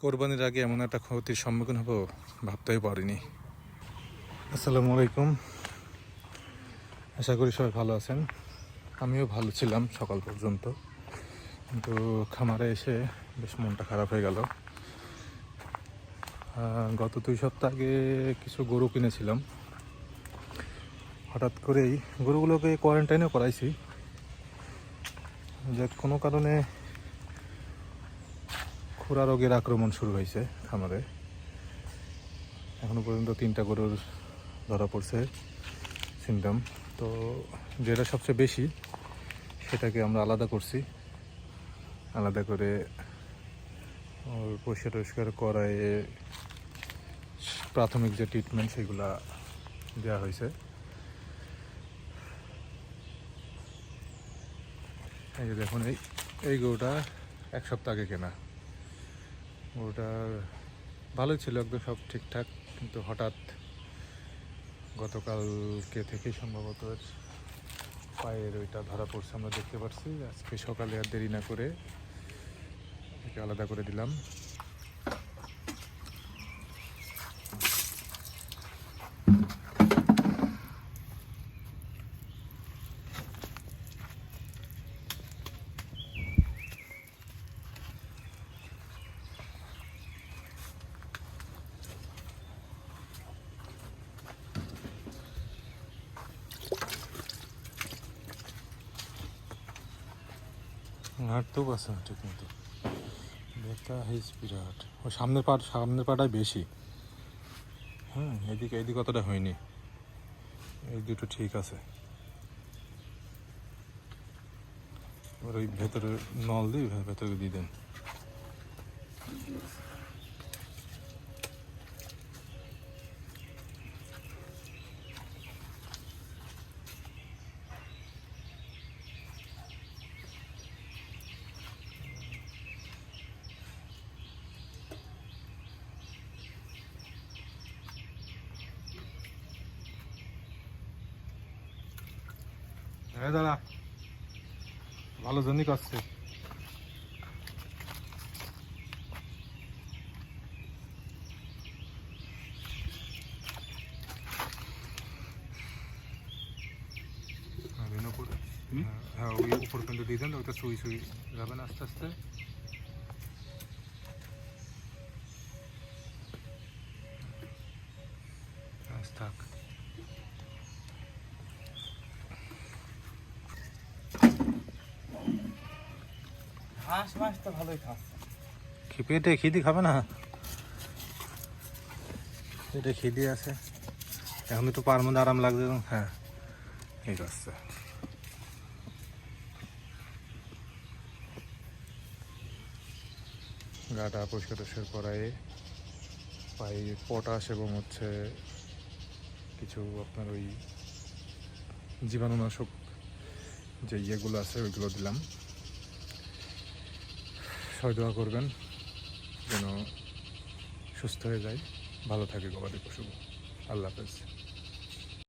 কোরবানির আগে এমন একটা ক্ষতির সম্মুখীন হব ভাবতেই পারিনি। আসসালামু আলাইকুম। আশা করি সবাই ভালো আছেন। আমিও ভালো ছিলাম সকাল পর্যন্ত। কিন্তু খামারে এসে বেশ মনটা খারাপ হয়ে গেল। গত দুই সপ্তাহ আগে কিছু গরু কিনেছিলাম। হঠাৎ করেই গরুগুলোকে কোয়ারেন্টাইনেও করাইছি। যে কোনো কারণে খুরা রোগের আক্রমণ শুরু হয়েছে খামারে। এখনও পর্যন্ত তিনটা গরুর ধরা পড়ছে সিমটম তো যেটা সবচেয়ে বেশি, সেটাকে আমরা আলাদা করছি। আলাদা করে ওর পরিষ্কার টরিষ্কার করায় প্রাথমিক যে ট্রিটমেন্ট সেগুলা দেওয়া হয়েছে। এই যে দেখুন, এই এই গরুটা এক সপ্তাহ আগে কেনা। গরুটার ভালো ছিল, একদম সব ঠিকঠাক, কিন্তু হঠাৎ গতকালকে থেকে সম্ভবত পায়ের ওইটা ধরা পড়ছে, আমরা দেখতে পাচ্ছি আজকে সকালে আর দেরি না করে একে আলাদা করে দিলাম। হাঁটতেও পারছে না ঠিক মতো ব্যথা হিজ বিরাট। ও সামনের পাট সামনের পাটাই বেশি। হ্যাঁ এদিকে, এদিক অতটা হয়নি। এই দুটো ঠিক আছে। এবার ওই ভেতরে নল দিই, ভেতরে দিয়ে দেন। হ্যাঁ দাদা ভালো জনই করছে। হ্যাঁ ওই উপর কিন্তু দিয়ে দেন ওটা সুই সুই যাবেন আস্তে আস্তে। থাক। হাঁস মাস তো ভালোই খাচ্ছে। কি পেটে খিদি খাবে না? পেটে খিদি আছে। এখন একটু পার মধ্যে আরাম লাগছে হ্যাঁ ঠিক আছে গাটা পরিষ্কার টরিষ্কার করায় পায়ে পটাশ এবং হচ্ছে কিছু আপনার ওই জীবাণুনাশক যে ইয়েগুলো আছে, ওইগুলো দিলাম। সবাই দোয়া করবেন যেন সুস্থ হয়ে যায়। ভালো থাকে গবাদি পশু। আল্লাহ হাফেজ।